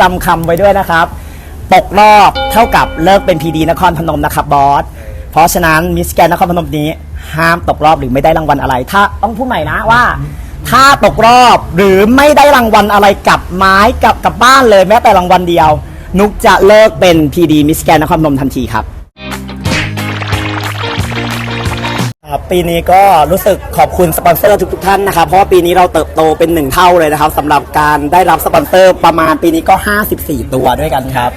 จำคำไว้ด้วยนะครับ ตกรอบเท่ากับเลิกเป็นพีดีนครพนมนะครับบอส เพราะฉะนั้นมิสแกนนครพนมนี้ ห้ามตกรอบหรือไม่ได้รางวัลอะไร ถ้าต้องพูดใหม่นะว่า ถ้าตกรอบหรือไม่ได้รางวัลอะไรกลับไม้กลับกลับบ้านเลยแม้แต่รางวัลเดียว นุกจะเลิกเป็นพีดีมิสแกนนครพนมทันทีครับ ปีนี้ก็รู้สึกขอบคุณสปอนเซอร์ทุกๆท่านนะครับเพราะว่าปีนี้เราเติบโตเป็นหนึ่งเท่าเลยนะครับสำหรับการได้รับสปอนเซอร์ประมาณปีนี้ก็ 54 ตัวด้วยกันครับ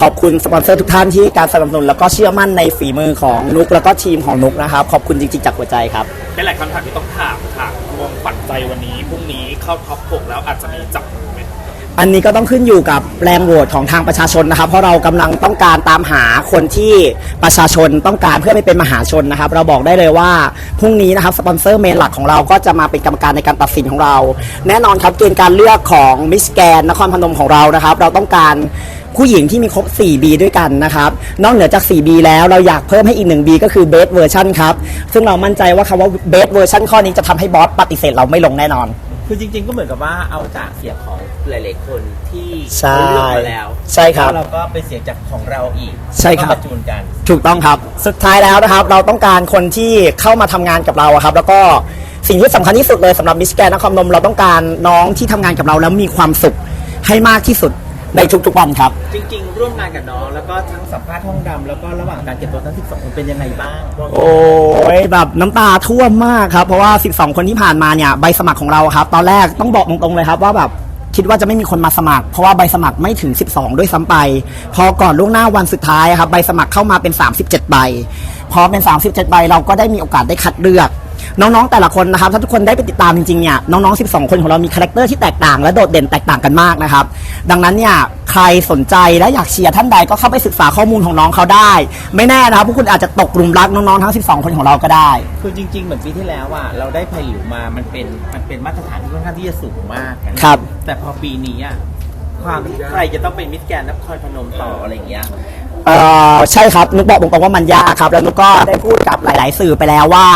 ขอบคุณสปอนเซอร์ทุกท่านที่การสนับสนุนแล้วก็เชื่อมั่นในฝีมือของนุกแล้วก็ทีมของนุกนะครับ ขอบคุณจริงๆจากหัวใจครับเป็นหลายคำถามที่ต้องถามค่ะวงปัจจัยวันนี้พรุ่งนี้เข้าท็อป6แล้วอาจจะมีจับ อันนี้ก็ต้องขึ้นอยู่กับแรงโหวตของทางประชาชนนะครับ เพราะเรากำลังต้องการตามหาคนที่ประชาชนต้องการเพื่อไม่เป็นมหาชนนะครับ เราบอกได้เลยว่าพรุ่งนี้นะครับสปอนเซอร์เมนหลักของเราก็จะมาเป็นกรรมการในการตัดสินของเรา แน่นอนครับเกณฑ์การเลือกของมิสแกนนครพนมของเรานะครับ เราต้องการผู้หญิงที่มีครบ 4B ด้วยกันนะครับ นอกเหนือจาก 4B แล้วเราอยากเพิ่มให้อีก 1B ก็คือ Best Version ครับ ซึ่งเรามั่นใจว่าคำว่า Best Version ข้อนี้จะทำให้บอสปฏิเสธเราไม่ลงแน่นอน คือจริง ๆ ก็เหมือนกับว่าเอาจากเสียงของหลาย ๆ คนที่ใช่เลือกมาแล้วใช่ครับ แล้วเราก็เป็นเสียงจากของเราอีกใช่ครับ ก็มาจูนกัน ถูกต้องครับ สุดท้ายแล้วนะครับ เราต้องการคนที่เข้ามาทำงานกับเราอะครับ แล้วก็สิ่งที่สำคัญที่สุดเลยสำหรับมิสแกนนครพนมเราต้องการน้องที่ทำงานกับเราแล้วมีความสุขให้มากที่สุด ในทุกๆวันครับ จริง ๆ ร่วมงานกับน้องแล้วก็ทั้งสัมภาษณ์ห้องดำแล้วก็ระหว่างการเก็บตัวทั้ง 12 คนเป็นยังไงบ้างโอ้ยแบบน้ำตาท่วมมากครับ เพราะว่า 12 คนที่ผ่านมาเนี่ยใบสมัครของเราครับ ตอนแรกต้องบอกตรงๆเลยครับว่าแบบคิดว่าจะไม่มีคนมาสมัคร เพราะว่าใบสมัครไม่ถึง 12 ด้วยซ้ำไป พอก่อนล่วงหน้าวันสุดท้ายครับใบสมัครเข้ามาเป็น 37 ใบ พอเป็น 37 ใบเราก็ได้มีโอกาสได้คัดเลือก น้องๆแต่ละคนนะครับถ้าทุกคนได้ไปติดตามจริงๆเนี่ยน้องๆ 12 คนของเรามีคาแรคเตอร์ที่แตกต่างและโดดเด่นแตกต่างกันมากนะครับดังนั้นเนี่ยใครสนใจและอยากเชียร์ท่านใดก็เข้าไปศึกษาข้อมูลของน้องเขาได้ ไม่แน่นะครับพวกคุณอาจจะตกหลุมรักน้องๆทั้ง 12 คนของเราก็ได้ คือจริง ๆ เหมือนปีที่แล้วอะเราได้ไผ่หลิวมามันเป็นมันเป็นมาตรฐานที่ค่อนข้างที่จะสูงมากนะครับ แต่พอปีนี้อะความที่ใครจะต้องเป็นมิสแกรนด์นครพนมต่ออะไรอย่างเงี้ยเอ่อใช่ครับนุกบอกตรงๆว่ามันยากครับ แล้วนุกก็ได้พูดกับหลาย ๆ สื่อไปแล้วว่า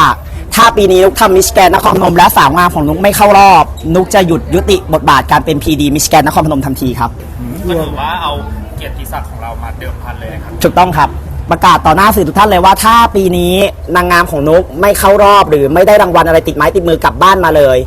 ถ้าปีนี้นุกทำมิสแกนนครพนมและสาวงามของนุกไม่เข้ารอบ นุกจะหยุดยุติบทบาทการเป็น PD มิสแกนนครพนมทันทีครับ ก็ถือว่าเอาเกียรติศักดิ์ของเรามาเดิมพันเลยนะครับ ถูกต้องครับ ประกาศต่อหน้าสื่อทุกท่านเลยว่า ถ้าปีนี้นางงามของนุกไม่เข้ารอบ หรือไม่ได้รางวัลอะไรติดไม้ติดมือกลับบ้านมาเลย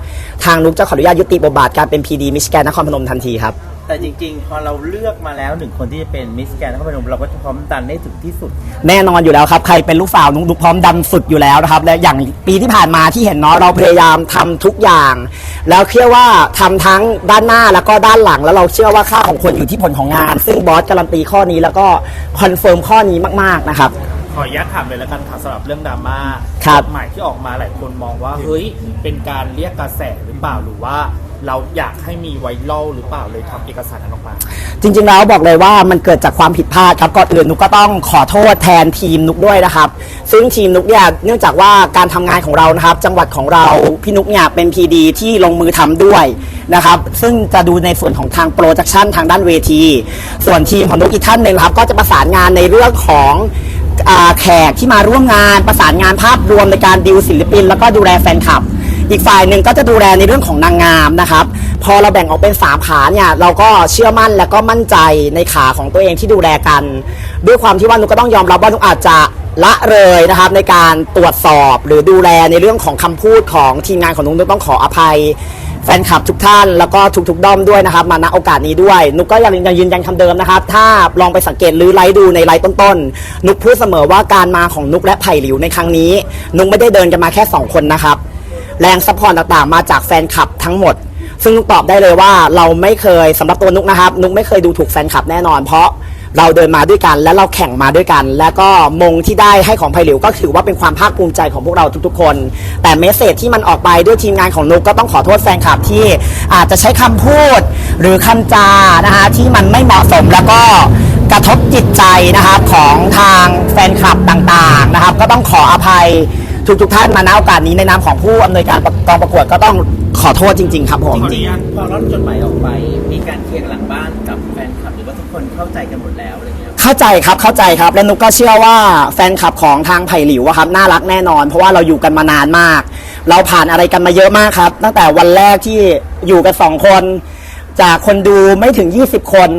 ทางนุกจะขออนุญาตยุติบทบาทการเป็น PD มิสแกนนครพนมทันทีครับ แต่จริงๆ พอเราเลือกมาแล้วหนึ่งคนที่จะเป็นมิสแกรนด์นครพนมเราก็จะพร้อมดันให้ถึงที่สุด แน่นอนอยู่แล้วครับ ใครเป็นลูกสาวนุกนุกพร้อมดันสุดอยู่แล้วนะครับ และอย่างปีที่ผ่านมาที่เห็นเนาะเราพยายามทำทุกอย่าง แล้วเชื่อว่าทำทั้งด้านหน้าแล้วก็ด้านหลัง แล้วเราเชื่อว่าค่าของคนอยู่ที่ผลของงาน ซึ่งบอสการันตีข้อนี้แล้วก็คอนเฟิร์มข้อนี้มากๆนะครับ ออนุญาตถามเลยแล้วกันค่ะสำหรับเรื่องดราม่าครับกฎหมายที่ออกมาหลายคนมองว่า เฮ้ย เป็นการเรียกกระแสหรือเปล่าหรือว่าเราอยากให้มีไวรัลหรือเปล่าเลยทำเอกสารนั้นออกมา จริงๆแล้วบอกเลยว่ามันเกิดจากความผิดพลาดครับก่อนอื่นนุกก็ต้องขอโทษแทนทีมนุกด้วยนะครับ ซึ่งทีมนุกเนี่ยเนื่องจากว่าการทำงานของเรานะครับ จังหวัดของเราพี่นุกเนี่ยเป็น PD ที่ลงมือทำด้วยนะครับซึ่งจะดูในส่วนของทางโปรดักชันทางด้านเวที ส่วนทีมของนุกอีกท่านหนึ่งครับก็จะประสานงานในเรื่องของอ่า แขกที่มาร่วมงานประสานงานภาพรวมในการดิวศิลปิน แล้วก็ดูแลแฟนคลับ อีกฝ่ายหนึ่งก็จะดูแลในเรื่องของนางงามนะครับ พอเราแบ่งออกเป็น 3 ขาเนี่ยเราก็เชื่อมั่นและก็มั่นใจในขาของตัวเองที่ดูแลกัน ด้วยความที่ว่านุกก็ต้องยอมรับว่านุกอาจจะละเลยนะครับในการตรวจสอบหรือดูแลในเรื่องของคำพูดของทีมงานของนุกนุกต้องขออภัย แฟนคลับทุกท่านแล้วก็ทุกๆด้อมด้วยนะครับ มาณโอกาสนี้ด้วยนุกก็ยังยังยืนยันคำเดิมนะครับ ถ้าลองไปสังเกตหรือไลฟ์ดูในไลฟ์ต้นๆนุกพูดเสมอว่าการมาของนุกและไผ่หลิวในครั้งนี้ นุกไม่ได้เดินกันมาแค่ 2 คนนะครับ แรงซัพพอร์ตต่างๆ มาจากแฟนคลับทั้งหมด ซึ่งนุกตอบได้เลยว่าเราไม่เคยสำหรับตัวนุกนะครับ นุกไม่เคยดูถูกแฟนคลับแน่นอน เพราะ เราเดินมาด้วยกัน และเราแข่งมาด้วยกัน และก็มงที่ได้ให้ของไผ่หลิวก็ถือว่าเป็นความภาคภูมิใจของพวกเราทุกๆคน แต่เมสเซจที่มันออกไปด้วยทีมงานของนุกก็ต้องขอโทษแฟนคลับที่อาจจะใช้คำพูด หรือคำจานะคะที่มันไม่เหมาะสมแล้วก็กระทบจิตใจนะครับของทางแฟนคลับต่างๆนะครับ ก็ต้องขออภัย ทุกๆท่านมาณโอกาสนี้ในนามของผู้อำนวยการกองประกวดก็ต้องขอโทษจริง ๆ ครับผมจริงๆพอร่อนจดหมายออกไป มีการเคลียร์กันหลังบ้านกับแฟนคลับหรือว่าทุกคนเข้าใจกันหมดแล้วอะไรเงี้ยเข้าใจครับเข้าใจครับ และนุกก็เชื่อว่าแฟนคลับของทางไผ่หลิวอะครับน่ารักแน่นอน เพราะว่าเราอยู่กันมานานมาก เราผ่านอะไรกันมาเยอะมากครับ ตั้งแต่วันแรกที่อยู่กันสองคน จากคนดูไม่ถึง 20 คน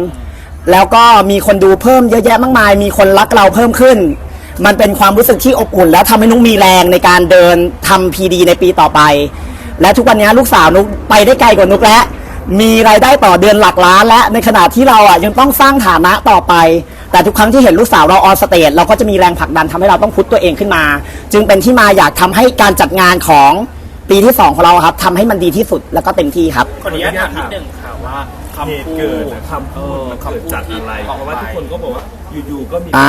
แล้วก็มีคนดูเพิ่มเยอะแยะมากมาย มีคนรักเราเพิ่มขึ้น มันเป็นความรู้สึกที่อบอุ่น แล้วทำให้นุกมีแรงในการเดินทำพีดีในปีต่อไป และทุกวันนี้ลูกสาวนุกไปได้ไกลกว่านุกแล้วมีรายได้ต่อเดือนหลักล้านและในขณะที่เราอะยังต้องสร้างฐานะต่อไป แต่ทุกครั้งที่เห็นลูกสาวเราออนสเตจเราก็จะมีแรงผลักดันทำให้เราต้องพุทตัวเองขึ้นมา จึงเป็นที่มาอยากทำให้การจัดงานของปีที่สองของเราครับทำให้มันดีที่สุดแล้วก็เต็มที่ครับ ขออนุญาตถามนิดนึงค่ะว่า เหตุพูเกิดดนะคำพูดเออมันเกิดคำพูดจากที่อะไรออกเพราะว่าไปทุกคนก็บอกว่าอยู่ๆก็มีอ่า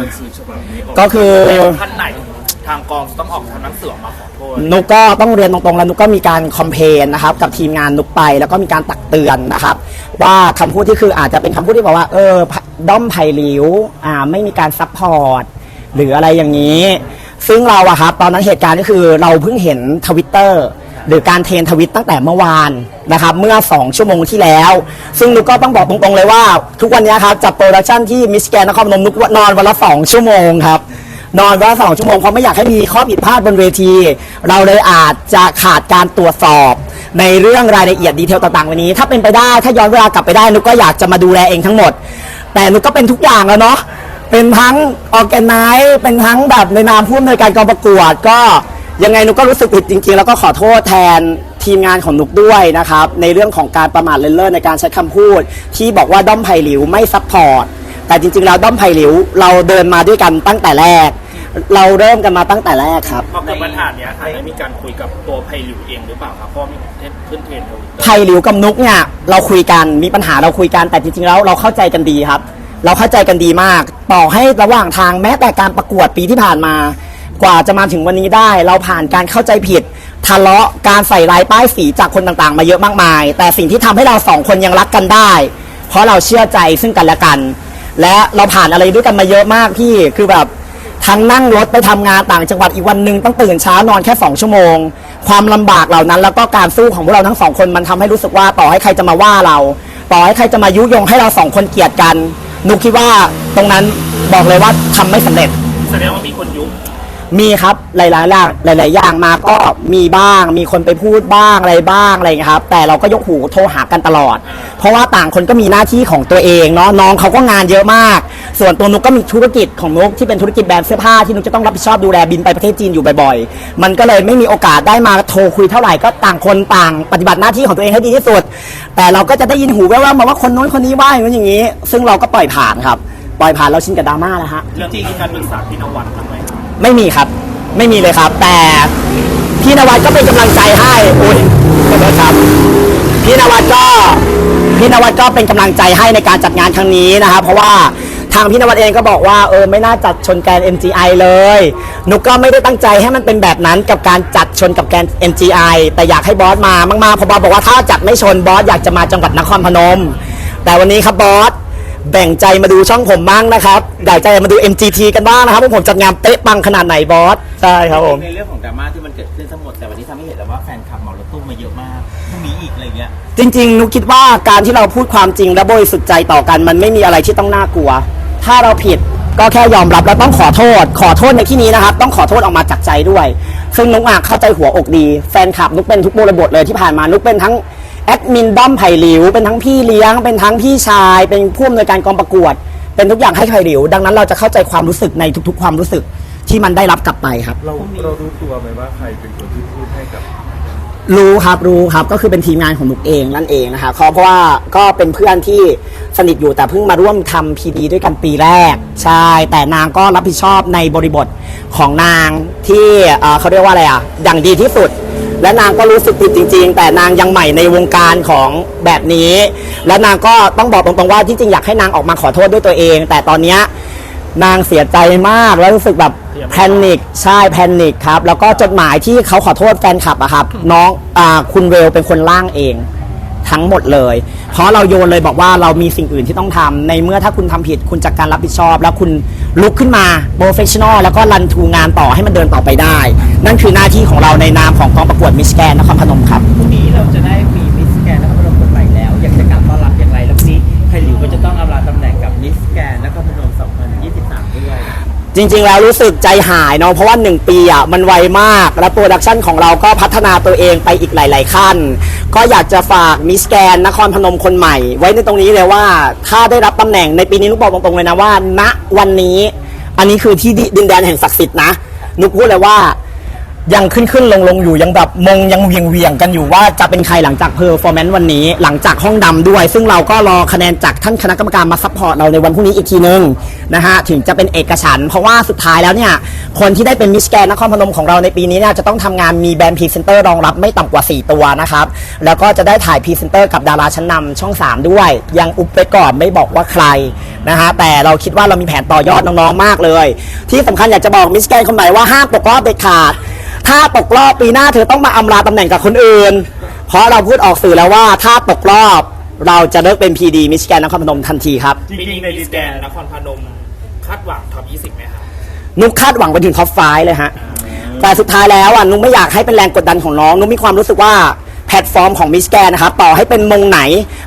หนังสือฉบับนี้ออกก็คือแล้วท่านไหนทางกองจะต้องออกทำหนังสือออกมาขอโทษ นุกก็ต้องเรียนตรงๆ แล้วนุกก็มีการคอมเพลนนะครับกับทีมงานนุกไปแล้วก็มีการตักเตือนนะครับ ว่าคำพูดที่คืออาจจะเป็นคำพูดที่บอกว่า เออด้อมไผ่หลิวอ่าไม่มีการซัพพอร์ตหรืออะไรอย่างนี้ ซึ่งเราอะครับตอนนั้นเหตุการณ์ก็คือเราเพิ่งเห็นทวิตเตอร์ หรือการเทรนทวิตตั้งแต่เมื่อวานนะครับเมื่อ 2 ชั่วโมงที่แล้ว ซึ่งนุกก็ต้องบอกตรงๆเลยว่า ทุกวันนี้ครับจัดโปรดักชันที่มิสแกนนครพนมนุกนอนวันละ2ชั่วโมงครับนอนวันละสองชั่วโมงเพราะไม่อยากให้มีข้อผิดพลาดบนเวที เราเลยอาจจะขาดการตรวจสอบ ในเรื่องรายละเอียดดีเทลต่างๆ วันนี้ ถ้าเป็นไปได้ถ้าย้อนเวลากลับไปได้นุกก็อยากจะมาดูแลเองทั้งหมด แต่นุกก็เป็นทุกอย่างแล้วเนาะเป็นทั้งออแกไนซ์เป็นทั้งแบบในนามผู้อำนวยการกองประกวดก็ ยังไงนุกก็รู้สึกผิดจริงๆ แล้วก็ขอโทษแทนทีมงานของนุกด้วยนะครับ ในเรื่องของการประมาทเลินเล่อในการใช้คำพูด ที่บอกว่าด้อมไผ่หลิวไม่ซัพพอร์ตแต่จริงๆแล้วด้อมไผ่หลิว เราเดินมาด้วยกันตั้งแต่แรก เราเริ่มกันมาตั้งแต่แรกครับ พอเกิดปัญหาเนี้ยค่ะได้มีการคุยกับตัวไพหลิวเองหรือเปล่าครับเพราะมีขึ้นเทรนด์ทวิตเตอร์ไผ่หลิวกับนุกเนี่ยเราคุยกันมีปัญหาเราคุยกันแต่จริงๆแล้วเราเข้าใจกันดีครับ เราเข้าใจกันดีมากต่อให้ระหว่างทางแม้แต่การประกวดปีที่ผ่านมา กว่าจะมาถึงวันนี้ได้ เราผ่านการเข้าใจผิดทะเลาะการใส่ลายป้ายสีจากคนต่างๆ มาเยอะมากมาย แต่สิ่งที่ทำให้เราสองคนยังรักกันได้ เพราะเราเชื่อใจซึ่งกันและกัน และเราผ่านอะไรด้วยกันมาเยอะมากพี่คือแบบทั้งนั่งรถไปทำงานต่างจังหวัดอีกวันหนึ่งต้องตื่นเช้านอนแค่2ชั่วโมง ความลำบากเหล่านั้น แล้วก็การสู้ของพวกเราทั้งสองคนมันทำให้รู้สึกว่าต่อให้ใครจะมาว่าเรา ต่อให้ใครจะมายุยงให้เราสองคนเกลียดกันนุกคิดว่าตรงนั้นบอกเลยว่าทำไม่สำเร็จแสดงว่ามีคนยุ มีครับหลายๆอย่างหลาย ๆ อย่างมาก็มีบ้าง มีคนไปพูดบ้างอะไรบ้างอะไรอย่างเงี้ยครับ แต่เราก็ยกหูโทรหากันตลอด เพราะว่าต่างคนก็มีหน้าที่ของตัวเองเนาะน้องเขาก็งานเยอะมาก ส่วนตัวนุกก็มีธุรกิจของนุกที่เป็นธุรกิจแบรนด์เสื้อผ้าที่นุกจะต้องรับผิดชอบดูแลบินไปประเทศจีนอยู่บ่อย ๆ มันก็เลยไม่มีโอกาสได้มาโทรคุยเท่าไหร่ก็ต่างคนต่างปฏิบัติหน้าที่ของตัวเองให้ดีที่สุด แต่เราก็จะได้ยินหูแว่วๆมาว่าคนโน้นคนนี้ว่าอย่างนู้นอย่างนี้ ซึ่งเราก็ปล่อยผ่านครับ ปล่อยผ่านเราชินกับดราม่าแล้วฮะ เรื่องที่การปรึกษาพี่นวัดทำไม ไม่มีครับ ไม่มีเลยครับ แต่พี่นวัดก็เป็นกำลังใจให้อุ้ยขอโทษครับพี่นวัดก็พี่นวัดก็เป็นกำลังใจให้ในการจัดงานครั้งนี้นะครับเพราะว่าทางพี่นวัดเองก็บอกว่าเออไม่น่าจัดชนแกน MGI เลยนุกก็ไม่ได้ตั้งใจให้มันเป็นแบบนั้นกับการจัดชนกับแกน MGI แต่อยากให้บอสมามากๆเพราะบอสบอกว่าถ้าจัดไม่ชนบอสอยากจะมาจังหวัดนครพนม แต่วันนี้ครับบอส แบ่งใจมาดูช่องผมบ้างนะครับอยากใจมาดู MGT กันบ้างนะครับว่าผมจัดงานเป๊ะปังขนาดไหนบอสใช่ครับผมในเรื่องของดราม่าที่มันเกิดขึ้นทั้งหมดแต่วันนี้ทำให้เห็นแล้วว่าแฟนคลับเหมารถตู้มาเยอะมากพรุ่งนี้อีกอะไรเงี้ยจริงๆนุกคิดว่าการที่เราพูดความจริงและบริสุทธิ์ใจต่อกัน มันไม่มีอะไรที่ต้องน่ากลัว ถ้าเราผิดก็แค่ยอมรับและต้องขอโทษ ขอโทษในที่นี้นะครับต้องขอโทษออกมาจากใจด้วย ซึ่งนุกอะเข้าใจหัวอกดี แฟนคลับนุกเป็นทุกบริบทเลยที่ผ่านมานุกเป็นทั้ง แอดมินด้อมไผ่หลิว เป็นทั้งพี่เลี้ยง เป็นทั้งพี่ชาย เป็นผู้อำนวยการกองประกวด เป็นทุกอย่างให้ไผ่หลิว ดังนั้นเราจะเข้าใจความรู้สึกในทุก ๆ ความรู้สึกที่มันได้รับกลับไปครับ เราเรารู้ตัวไหมว่าใครเป็นคนที่พูดให้กับ รู้ครับรู้ครับก็คือเป็นทีมงานของนุกเองนั่นเองนะครับเพราะว่าก็เป็นเพื่อนที่สนิทอยู่แต่เพิ่งมาร่วมทำพีดีด้วยกันปีแรก ใช่ แต่นางก็รับผิดชอบในบริบทของนางที่เอ่อเขาเรียกว่าอะไรอะอย่างดีที่สุด และนางก็รู้สึกผิดจริง ๆ แต่นางยังใหม่ในวงการของแบบนี้ และนางก็ต้องบอกตรงๆว่าที่จริงอยากให้นางออกมาขอโทษด้วยตัวเอง แต่ตอนเนี้ยนางเสียใจมากแล้วรู้สึกแบบแพนิคใช่แพนิคครับ แล้วก็จดหมายที่เขาขอโทษแฟนคลับอะครับ น้องอาคุณเวลเป็นคนร่างเอง ทั้งหมดเลย เพราะเราโยนเลยบอกว่าเรามีสิ่งอื่นที่ต้องทำในเมื่อถ้าคุณทำผิดคุณจัดการรับผิดชอบ แล้วคุณ ลุกขึ้นมาโปรเฟชชั่นอลแล้วก็รันทูงานต่อให้มันเดินต่อไปได้ นั่นคือหน้าที่ของเราในนามของกองประกวดมิสแกนนครพนมครับ พรุ่งนี้เราจะได้มีมิสแกนนครพนมคนใหม่แล้ว อยากจะกลับต้อนรับอย่างไรแล้วพรุ่งนี้ไทยหลิวก็ จริงๆ แล้วรู้สึกใจหายเนาะเพราะว่า 1 ปีอะมันไวมาก และโปรดักชันของเราก็พัฒนาตัวเองไปอีกหลาย ๆ ขั้น ก็อยากจะฝากมิสแกนนครพนมคนใหม่ ไว้ในตรงนี้เลยว่า ถ้าได้รับตำแหน่งในปีนี้นุกบอกตรงๆเลยนะว่า ณวันนี้ อันนี้คือที่ดินแดนแห่งศักดิ์สิทธิ์นะนุกพูดเลยว่า ยังขึ้นขึ้นลงลงอยู่ยังแบบมงยังเวียงเวียงกันอยู่ว่าจะเป็นใครหลังจากเพอร์ฟอร์แมนซ์วันนี้ หลังจากห้องดำด้วย ซึ่งเราก็รอคะแนนจากท่านคณะกรรมการมาซัพพอร์ตเราในวันพรุ่งนี้อีกทีนึงนะฮะถึงจะเป็นเอกฉัน เพราะว่าสุดท้ายแล้วเนี่ย คนที่ได้เป็นมิสแกนนครพนมของเราในปีนี้เนี่ยจะต้องทำงานมีแบรนด์พรีเซนเตอร์รองรับไม่ต่ำกว่า 4 ตัวนะครับแล้วก็จะได้ถ่ายพรีเซนเตอร์กับดาราชั้นนำช่อง 3 ด้วย ยังอุบไปก่อนไม่บอกว่าใครนะฮะแต่เราคิดว่าเรามีแผนต่อยอดน้องๆมากเลย ที่สำคัญอยากจะบอกมิสแกนคนใหม่ว่าห้ามตกรอบเด็ดขาด ถ้าตกรอบปีหน้าเธอต้องมาอำลาตำแหน่งกับคนอื่น เพราะเราพูดออกสื่อแล้วว่าถ้าตกรอบเราจะเลิกเป็น PD มิสแกนนครพนมทันทีครับจปีรินี้งๆในมิดิสนแกแดนนนครพนมคาดหวังท็อป20ไหมครับนุกคาดหวังไปถึงท็อปไฟเลยฮะ แต่สุดท้ายแล้วอะนุกไม่อยากให้เป็นแรงกดดันของน้องนุกมีความรู้สึกว่าแพลตฟอร์มของมิสแกนนะครับต่อให้เป็นมงไหน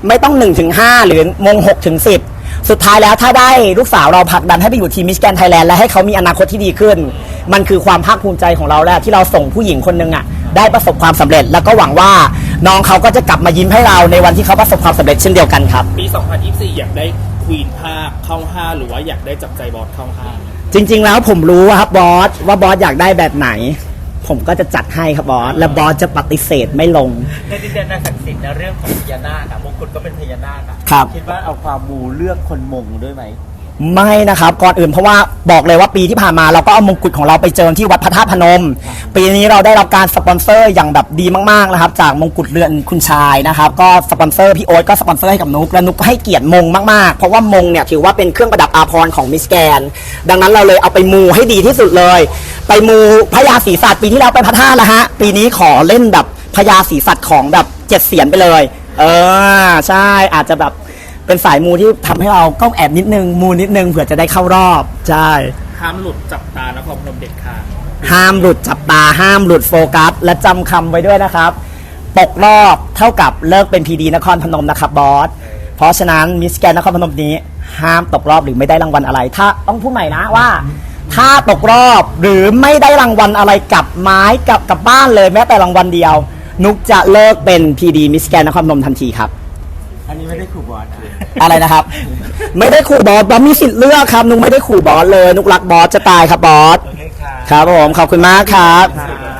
ไม่ต้อง1-5ถึง5หรือมง6ถึง10 สุดท้ายแล้วถ้าได้ลูกสาวเราผลักดันให้ไปอยู่ทีมมิสแกนไทยแลนด์และให้เขามีอนาคตที่ดีขึ้น มันคือความภาคภูมิใจของเราแล้วที่เราส่งผู้หญิงคนหนึ่งอะได้ประสบความสำเร็จ แล้วก็หวังว่าน้องเขาก็จะกลับมายิ้มให้เราในวันที่เขาประสบความสำเร็จเช่นเดียวกันครับ ปี 2024 อยากได้ควีน5เข้า5หรือว่าอยากได้จับใจบอสเข้า5จริง ๆ แล้วผมรู้ครับบอสว่าบอสอยากได้แบบไหน ผมก็จะจัดให้ครับบอสและบอสจะปฏิเสธไม่ลง ในดินแดนนาศักดิ์สิทธิ์นะเรื่องของพญานาคอะมงกุฎก็เป็นพญานาคอะครับ คิดว่าเอาความมูเลือกคนมงด้วยไหม ไม่นะครับก่อนอื่นเพราะว่าบอกเลยว่าปีที่ผ่านมาเราก็เอามงกุฎของเราไปเจิมที่วัดพระธาตุพนม ปีนี้เราได้รับการสปอนเซอร์อย่างแบบดีมากๆนะครับ จากมงกุฎเรือนคุณชายนะครับ ก็สปอนเซอร์พี่โอ๊ตก็สปอนเซอร์ให้กับนุกและนุกก็ให้เกียรติมงมากๆ เพราะว่ามงเนี่ยถือว่าเป็นเครื่องประดับอาภรณ์ของมิสแกน ดังนั้นเราเลยเอาไปมูให้ดีที่สุดเลย ไปมูพญาศรีสัตว์ปีที่แล้วไปพระธาตุแล้วฮะปีนี้ขอเล่นแบบพญาศรีสัตว์ของแบบเจ็ดเสียนไปเลย เออใช่อาจจะแบบ เป็นสายมูที่ทำให้เราก้องแอบนิดนึงมูนิดนึงเผื่อจะได้เข้ารอบใช่ ห้ามหลุดจับตานครพนมเด็ดขาดห้ามหลุดจับตาห้ามหลุดโฟกัส และจำคำไว้ด้วยนะครับ ตกรอบเท่ากับเลิกเป็นพีดีนครพนมนะครับบอสเพราะฉะนั้นมิสแกนนครพนมนี้ ห้ามตกรอบหรือไม่ได้รางวัลอะไร ถ้าต้องพูดใหม่นะว่า ถ้าตกรอบหรือไม่ได้รางวัลอะไรกลับไม้กลับกลับบ้านเลยแม้แต่รางวัลเดียว นุกจะเลิกเป็นพีดีมิสแกนนครพนมทันทีครับ อันนี้ไม่ได้ขู่บอลนะอะไรนะครับ ไม่ได้ขู่บอสบอสมีสิทธิ์เลือกครับนุกไม่ได้ขู่บอสเลย นุกรักบอสจะตายครับบอสครับผมขอบคุณมากครับครับ